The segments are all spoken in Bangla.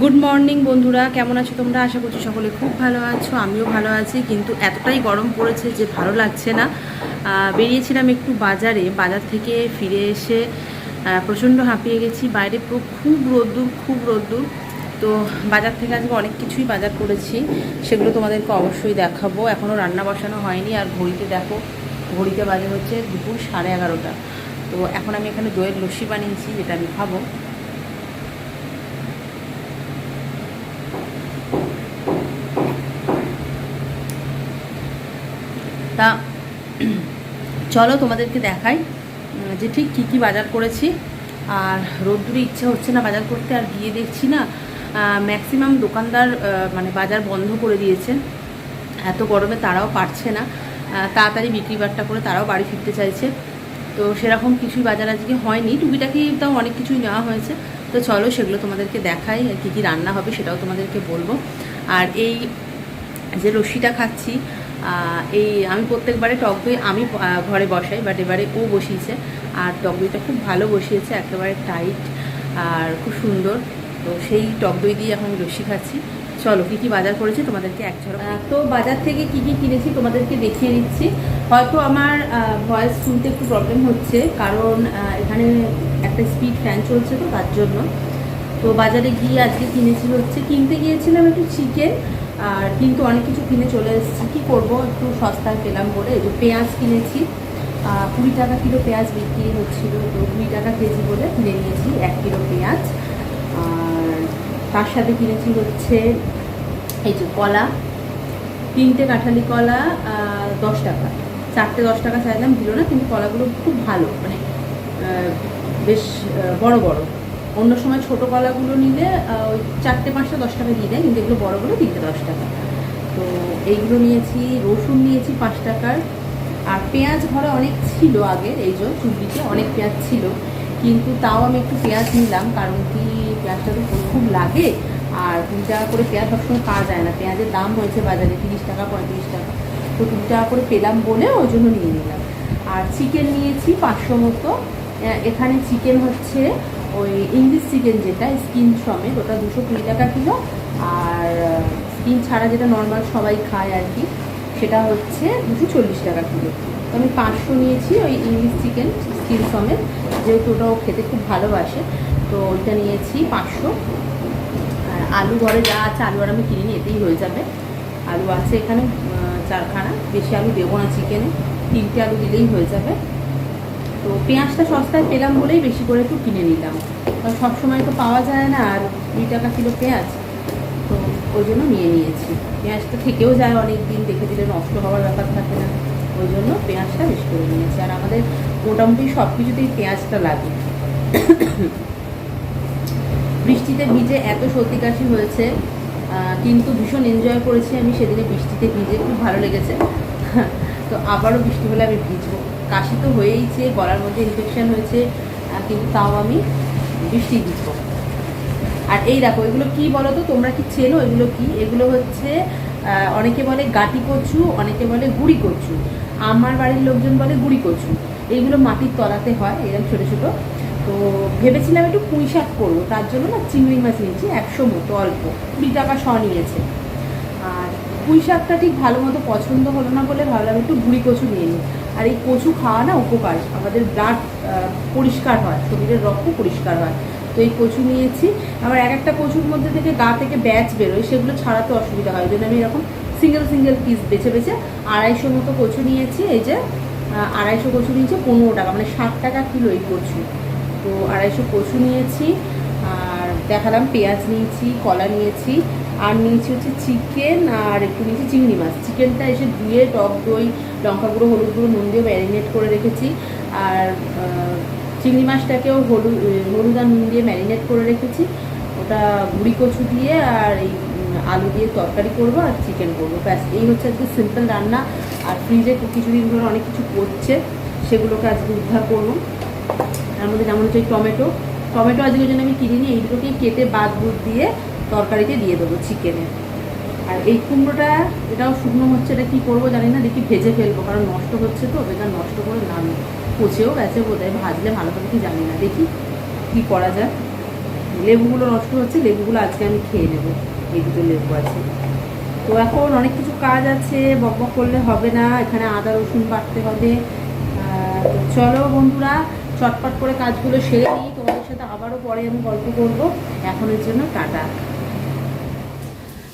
গুড মর্নিং বন্ধুরা। কেমন আছো তোমরা? আশা করছি সকলে খুব ভালো আছো। আমিও ভালো আছি, কিন্তু এতটাই গরম পড়েছে যে ভালো লাগছে না। বেরিয়েছিলাম একটু বাজারে। বাজার থেকে ফিরে এসে প্রচণ্ড হাঁপিয়ে গেছি। বাইরে পুরো খুব রোদ্দুর খুব রোদ্দুর। তো বাজার থেকে আজকে অনেক কিছুই বাজার করেছি। সেগুলো তোমাদেরকে অবশ্যই দেখাবো। এখনও রান্না বসানো হয়নি। আর ঘড়িতে দেখো, ঘড়িতে বাজে হচ্ছে দুপুর সাড়ে এগারোটা। তো এখন আমি এখানে দইয়ের লস্যি বানিয়েছি, যেটা আমি খাব। তা চলো তোমাদেরকে দেখাই যে ঠিক কী কী বাজার করেছি। আর রোদ্দুরে ইচ্ছা হচ্ছে না বাজার করতে, আর গিয়ে দেখছি না ম্যাক্সিমাম দোকানদার মানে বাজার বন্ধ করে দিয়েছে। এত গরমে তারাও পারছে না। তাড়াতাড়ি বিক্রি বাট্টা করে তারাও বাড়ি ফিরতে চাইছে। তো সেরকম কিছুই বাজার আজকে হয়নি। টুকিটাকি তাও অনেক কিছুই নেওয়া হয়েছে। তো চলো সেগুলো তোমাদেরকে দেখাই, আর কী কী রান্না হবে সেটাও তোমাদেরকে বলব। আর এই যে লস্যিটা খাচ্ছি এই আমি প্রত্যেকবারে টক দই আমি ঘরে বসাই বাট এবারে ও বসিয়েছে। আর টক দইটা খুব ভালো বসিয়েছে একেবারে টাইট আর খুব সুন্দর। তো সেই টক দই দিয়ে এখন লস্যি খাচ্ছি। চলো কী কী বাজার করেছি তোমাদেরকে এক ঝলক তো বাজার থেকে কি কি কিনেছি তোমাদেরকে দেখিয়ে দিচ্ছি। হয়তো আমার ভয়েস শুনতে একটু প্রবলেম হচ্ছে কারণ এখানে একটা স্পিড ফ্যান চলছে তো তার জন্য। তো বাজারে গিয়ে আজকে কিনেছি হচ্ছে কিনতে গিয়েছিলাম একটু চিকেন আর কিন্তু অনেক কিছু কিনে চলে এসেছি। কী করব? একটু সস্তায় পেলাম বলে। এই যে পেঁয়াজ কিনেছি। কুড়ি টাকা কিলো পেঁয়াজ বিক্রি হচ্ছিল। তো কুড়ি টাকা কেজি বলে কিনে নিয়েছি, এক কিলো পেঁয়াজ। আর তার সাথে কিনেছি হচ্ছে এই যে কলা। তিনটে কাঁঠালি কলা দশ টাকা। চারটে দশ টাকা চাইলাম, দিল না, কিন্তু কলাগুলো খুব ভালো। মানে বেশ বড় বড়। অন্য সময় ছোট কলাগুলো নিলে ওই চারটে পাঁচটা দশ টাকা দিয়ে দেয়, কিন্তু এগুলো বড়গুলো তিনটে দশ টাকা তো এইগুলো নিয়েছি, রসুন নিয়েছি পাঁচ টাকার। আর পেঁয়াজ ঘরে অনেক ছিল আগে এই যে চুবড়িতে অনেক পেঁয়াজ ছিল, কিন্তু তাও আমি একটু পেঁয়াজ নিলাম, কারণ কি পেঁয়াজটা তো খুব লাগে, আর কুড়ি টাকা করে পেঁয়াজ সবসময় পাওয়া যায় না। পেঁয়াজের দাম হয়েছে বাজারে তিরিশ টাকা, পঁয়ত্রিশ টাকা। তো কুড়ি টাকা করে পেলাম বলে ওই জন্য নিয়ে নিলাম। আর চিকেন নিয়েছি পাঁচশো মতো। এখানে চিকেন হচ্ছে ওই ইংলিশ চিকেন যেটা স্কিন সমেত ওটা দুশো কুড়ি টাকা কিলো। আর স্কিন ছাড়া যেটা নর্মাল সবাই খায় আর কি, সেটা হচ্ছে দুশো চল্লিশ টাকা কিলো। তো আমি পাঁচশো নিয়েছি ওই ইংলিশ চিকেন স্কিন সমেত যেহেতু ওটাও খেতে খুব ভালোবাসে। তো ওইটা নিয়েছি পাঁচশো। আর আলু ঘরে যা আছে, আলু আর আমি কিনে নিই এতেই হয়ে যাবে। আলু আছে এখানে চারখানা। বেশি আলু দেবো না চিকেনে তিনটে আলু দিলেই হয়ে যাবে। তো পেঁয়াজটা সস্তায় পেলাম বলেই বেশি করে একটু কিনে নিলাম। কারণ সবসময় তো পাওয়া যায় না, আর দুই টাকা কিলো পেঁয়াজ। তো ওই জন্য নিয়ে নিয়েছি। পেঁয়াজটা থেকেও যায় অনেক দিন দেখে দিলে নষ্ট হওয়ার ব্যাপার থাকে না। ওই জন্য পেঁয়াজটা বেশি করে নিয়েছি। আর আমাদের মোটামুটি সব কিছুতেই পেঁয়াজটা লাগে। বৃষ্টিতে ভিজে এত সর্দি কাশি হয়েছে কিন্তু ভীষণ এনজয় করেছি আমি সেদিনে বৃষ্টিতে ভিজে। খুব ভালো লেগেছে। তো আবারও বৃষ্টি হলে আমি ভিজবো। কাশি তো হয়েইছে, গলার মধ্যে ইনফেকশন হয়েছে কিন্তু তাও আমি বৃষ্টি ভিজবো আর এই দেখো, এগুলো কি বলো তো তোমরা কি চেনো এগুলো কি? এগুলো হচ্ছে অনেকে বলে গাটি কচু, অনেকে বলে গুড়ি কচু। আমার বাড়ির লোকজন বলে গুড়ি কচু। এইগুলো মাটির তলাতে হয় এরকম ছোটো ছোটো। তো ভেবেছিলাম একটু পুঁই শাক করব, তার জন্য না চিংড়ি মাছ নিয়েছি, একশো মতো, অল্প। কুড়ি টাকা শ নিয়েছে। পুঁই শাকটা ঠিক ভালো মতো পছন্দ হলো না বলে ভাবলাম একটু গুড়ি কচু নিয়ে নিই। আর এই কচু খাওয়া না উপকার, আমাদের ব্লাড পরিষ্কার হয়, শরীরের রক্ত পরিষ্কার হয়। তো এই কচু নিয়েছি। আবার এক একটা কচুর মধ্যে থেকে গা থেকে ব্যাচ বেরোয়, সেগুলো ছাড়াতে অসুবিধা হয়। ওই জন্য আমি এরকম সিঙ্গেল সিঙ্গেল পিস বেছে বেছে আড়াইশো মতো কচু নিয়েছি। এই যে আড়াইশো কচু নিয়েছি, পনেরো টাকা মানে ষাট টাকা কিলো এই কচু। তো আড়াইশো কচু নিয়েছি, আর দেখালাম পেঁয়াজ নিয়েছি, কলা নিয়েছি আর নিয়েছি হচ্ছে চিকেন আর একটু নিয়েছি চিংড়ি মাছ। চিকেনটা এসে ধুয়ে, টক দই, লঙ্কা গুঁড়ো, হলুদ গুঁড়ো, নুন দিয়ে ম্যারিনেট করে রেখেছি। আর চিংড়ি মাছটাকেও হলুদ হলুদ আর নুন দিয়ে ম্যারিনেট করে রেখেছি। ওটা গুঁড়ি কচু দিয়ে আর এই আলু দিয়ে তরকারি করব আর চিকেন করব। ব্যাস, এই হচ্ছে আজকে সিম্পল রান্না। আর ফ্রিজে কিছুদিন ধরে অনেক কিছু করছে। সেগুলোকে আজকে উদ্ধার করব। তার মধ্যে যেমন হচ্ছে টমেটো। টমেটো আজকে ওই জন্য আমি কিনিনি। এই দুটোকেই কেটে বাদ বুদ দিয়ে তরকারিতে দিয়ে দেবো চিকেনে আর এই কুমড়োটা, এটাও শুকনো হচ্ছে, এটা কী করব জানি না, দেখি ভেজে ফেলব, কারণ নষ্ট হচ্ছে তো বেকার নষ্ট করে নাম পচেও গেছে বোধ হয় ভাজলে ভালো হবে কি জানি না, দেখি কী করা যায়। লেবুগুলো নষ্ট হচ্ছে, লেবুগুলো আজকে আমি খেয়ে নেব, এই দুটো লেবু আছে। তো এখন অনেক কিছু কাজ আছে, বক বক করলে হবে না, এখানে আদা, রসুন বাটতে হবে। চলো বন্ধুরা, চটপট করে কাজগুলো সেরে নিই, তোমাদের সাথে আবারও পরে আমি গল্প করব। এখনের জন্য টাটা।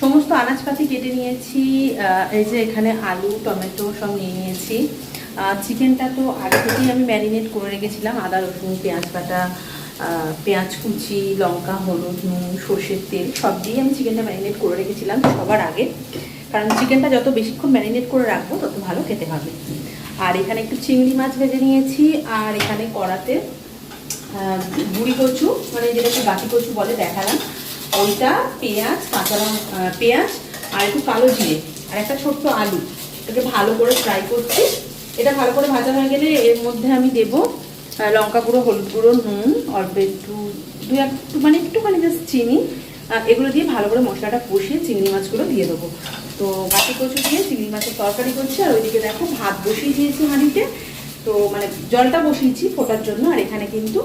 সমস্ত আনাজপাতি কেটে নিয়েছি এই যে এখানে আলু, টমেটো সব নিয়ে নিয়েছি। চিকেনটা তো আগে থেকেই আমি ম্যারিনেট করে রেখেছিলাম, আদা, রসুন, পেঁয়াজ বাটা পেঁয়াজ কুচি, লঙ্কা, হলুদ, নুন, সর্ষের তেল, সব দিয়ে আমি চিকেনটা ম্যারিনেট করে রেখেছিলাম সবার আগে। কারণ চিকেনটা যত বেশিক্ষণ ম্যারিনেট করে রাখব, তত ভালো খেতে হবে। আর এখানে একটু চিংড়ি মাছ ভেজে নিয়েছি, আর এখানে কড়াতে বুড়ি কচু মানে যেটাকে বাটি কচু বলে দেখালাম ওইটা পেঁয়াজ, কাঁচা পেঁয়াজ আর একটু কালো জিরে আর একটা ছোট্ট আলু। এটাকে ভালো করে ফ্রাই করছি। এটা ভালো করে ভাজা হয়ে গেলে এর মধ্যে আমি দেব লঙ্কা গুঁড়ো, হলুদ গুঁড়ো, নুন, অল্প একটু, দু একটু মানে একটুখানি জাস্ট চিনি। এগুলো দিয়ে ভালো করে মশলাটা কষিয়ে চিংড়ি মাছগুলো দিয়ে দেবো। তো বাটি কচু দিয়ে চিংড়ি মাছের তরকারি করছি। আর ওইদিকে দেখো ভাত বসিয়ে দিয়েছি হাঁড়িতে। তো মানে জলটা বসিয়েছি ফোটার জন্য। আর এখানে কিন্তু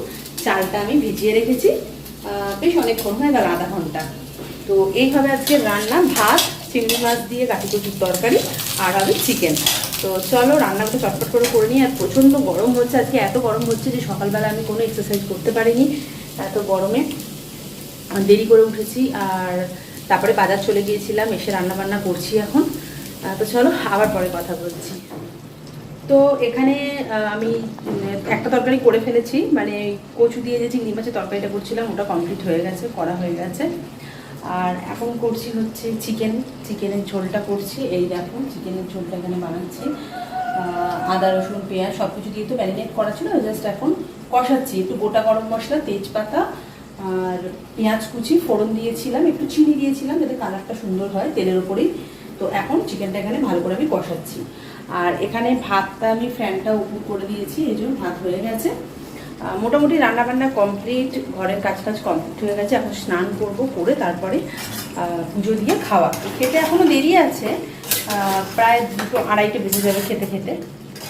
চালটা আমি ভিজিয়ে রেখেছি। বেশ অনেকক্ষণ হয়ে গেল আধা ঘণ্টা। তো এইভাবে আজকে রান্না ভাত, চিংড়ি মাছ দিয়ে কচুর তরকারি আর হবে চিকেন তো চলো রান্নাগুলো চটপট করে করে নিই। আর প্রচণ্ড গরম হচ্ছে, আজকে এত গরম হচ্ছে যে সকালবেলা আমি কোনো এক্সারসাইজ করতে পারিনি। এত গরমে দেরি করে উঠেছি আর তারপরে বাজার চলে গিয়েছিলাম, এসে রান্না বান্না করছি এখন। তো চলো আবার পরে কথা বলছি। তো এখানে আমি একটা তরকারি করে ফেলেছি। মানে কচু দিয়ে যে চিংড়ি মাছের তরকারিটা করছিলাম, ওটা কমপ্লিট হয়ে গেছে, করা হয়ে গেছে। আর এখন করছি হচ্ছে চিকেন। চিকেনের ঝোলটা করছি। এই দেখো, চিকেনের ঝোলটা এখানে বানাচ্ছি। আদা, রসুন, পেঁয়াজ সব কিছু দিয়ে তো ম্যারিনেট করা ছিল জাস্ট এখন কষাচ্ছি। একটু গোটা গরম মশলা, তেজপাতা আর পেঁয়াজ কুচি, ফোড়ন দিয়েছিলাম, একটু চিনি দিয়েছিলাম, যাতে কালারটা সুন্দর হয় তেলের ওপরেই তো এখন চিকেনটা এখানে ভালো করে আমি কষাচ্ছি। আর এখানে ভাতটা আমি ফ্যানটা উপর করে দিয়েছি, এই জন্য ভাত হয়ে গেছে। মোটামুটি রান্না বান্না কমপ্লিট ঘরের কাজ কাজ কমপ্লিট হয়ে গেছে, এখন স্নান করব, করে তারপরে পুজো দিয়ে খাওয়া। খেতে এখনও দেরি আছে প্রায় দুটো আড়াইটে বেজে যাবে খেতে খেতে।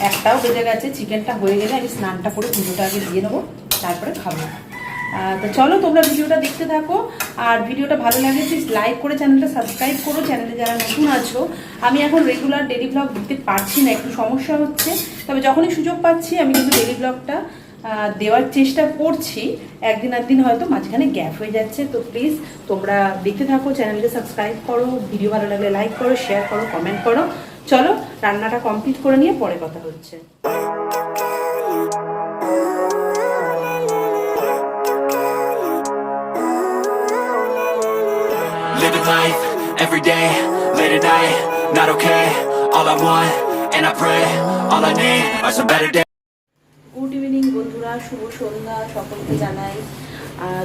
একটাও বেজে গেছে, চিকেনটা হয়ে গেলে আমি স্নানটা করে পুজোটা আগে দিয়ে নেব, তারপরে খাব। তো চলো তোমরা ভিডিওটা দেখতে থাকো। আর ভিডিওটা ভালো লাগে প্লিজ লাইক করে চ্যানেলটা সাবস্ক্রাইব করো। চ্যানেলে যারা নতুন আছো, আমি এখন রেগুলার ডেলি ব্লগ দিতে পারছি না, একটু সমস্যা হচ্ছে। তবে যখনই সুযোগ পাচ্ছি, আমি কিন্তু ডেলি ব্লগটা দেওয়ার চেষ্টা করছি। একদিন একদিন হয়তো মাঝখানে গ্যাপ হয়ে যাচ্ছে। তো প্লিজ তোমরা দেখতে থাকো চ্যানেলকে সাবস্ক্রাইব করো। ভিডিও ভালো লাগলে লাইক করো শেয়ার করো কমেন্ট করো। চলো, রান্নাটা কমপ্লিট করে নিয়ে পরে কথা হচ্ছে। Living life every day, late at night, not okay. All I want, and I pray, all I need are some better days. Good evening বন্ধুরা শুভ সন্ধ্যা সকলকে জানাই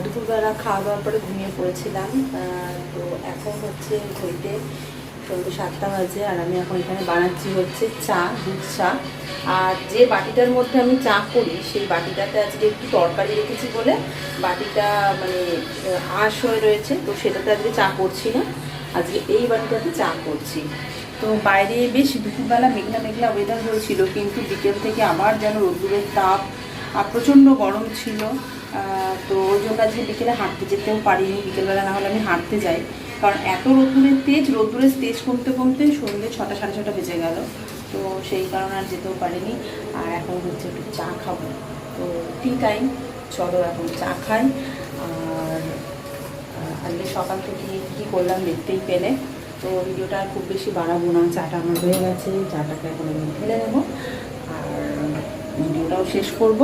দুপুরবেলা খাওয়া দাওয়ার পরে ঘুমিয়ে পড়েছিলাম তো এখন হচ্ছে ঘড়িতে সন্ধ্যে সাতটা বাজে আর আমি এখন এখানে বানাচ্ছি হচ্ছে চা, দুধ চা। আর যে বাটিটার মধ্যে আমি চা করি, সেই বাটিটাতে আজকে একটু তরকারি রেখেছি বলে বাটিটা মানে আঁশ হয়ে রয়েছে, তো সেটাতে আজকে চা করছি না। আজকে এই বাটিটাতে চা করছি। তো বাইরে বেশ দুপুরবেলা মেঘলা মেঘলা ওয়েদার হয়েছিল, কিন্তু বিকেল থেকে আবার যেন রোদ্দুরের তাপ আর প্রচণ্ড গরম ছিল। তো ওই জন্য আজকে বিকেলে হাঁটতে যেতেও পারিনি, বিকেলবেলা না হলে আমি হাঁটতে যাই। কারণ এত রোদ্দুরের তেজ রোদ্দুরের তেজ কমতে কমতে সন্ধ্যে ছটা, সাড়ে ছটা বেজে গেল। তো সেই কারণে আর যেতেও পারিনি। আর এখন হচ্ছে একটু চা খাব। তো টি টাইম চলো এখন চা খাই। আর আজকে সকাল থেকে কী করলাম দেখতেই পেলে। তো ভিডিওটা খুব বেশি বাড়াবো না। চাটা আমার হয়ে গেছে, চাটাকে এখন আমি ঢেলে নেব। আর ভিডিওটাও শেষ করব।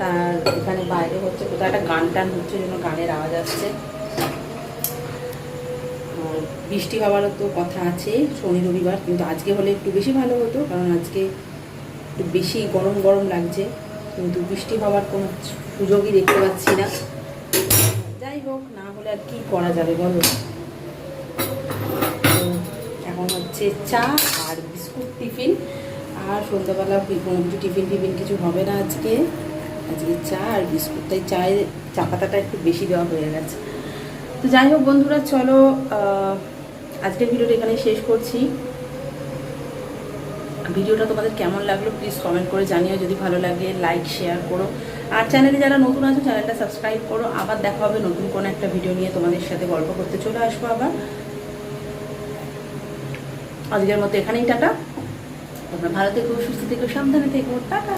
তার এখানে বাইরে হচ্ছে কোথাও একটা গান টান হচ্ছে জন্য গানের আওয়াজ আসছে। বৃষ্টি হওয়ারও তো কথা আছে, শনি রবিবার, কিন্তু আজকে হলে একটু বেশি ভালো হতো, কারণ আজকে একটু বেশি গরম গরম লাগছে, কিন্তু বৃষ্টি হওয়ার কোনো সুযোগই দেখতে পাচ্ছি না। যাই হোক, না হলে আর কি করা যাবে বলো? এখন হচ্ছে চা আর বিস্কুট টিফিন, আর সন্ধ্যাবেলা কোনো কিছু টিফিন টিফিন কিছু হবে না আজকে। আজকে চা আর বিস্কুট, তাই চায়ের চা পাতাটা একটু বেশি দেওয়া হয়ে গেছে। তো যাই হোক বন্ধুরা, চলো আজকের ভিডিওটা এখানে শেষ করছি। ভিডিওটা তোমাদের কেমন লাগল প্লিজ কমেন্ট করে জানিও, যদি ভালো লাগে লাইক শেয়ার করো। আর চ্যানেলে যারা নতুন আছে চ্যানেলটা সাবস্ক্রাইব করো। আবার দেখা হবে নতুন কোনো একটা ভিডিও নিয়ে তোমাদের সাথে গল্প করতে। চলে আসব আবার। আজকের মতো এখানেই টাটা। তোমরা ভালো থেকো, সুস্থ থেকো, সাবধানে থেকো। টাটা।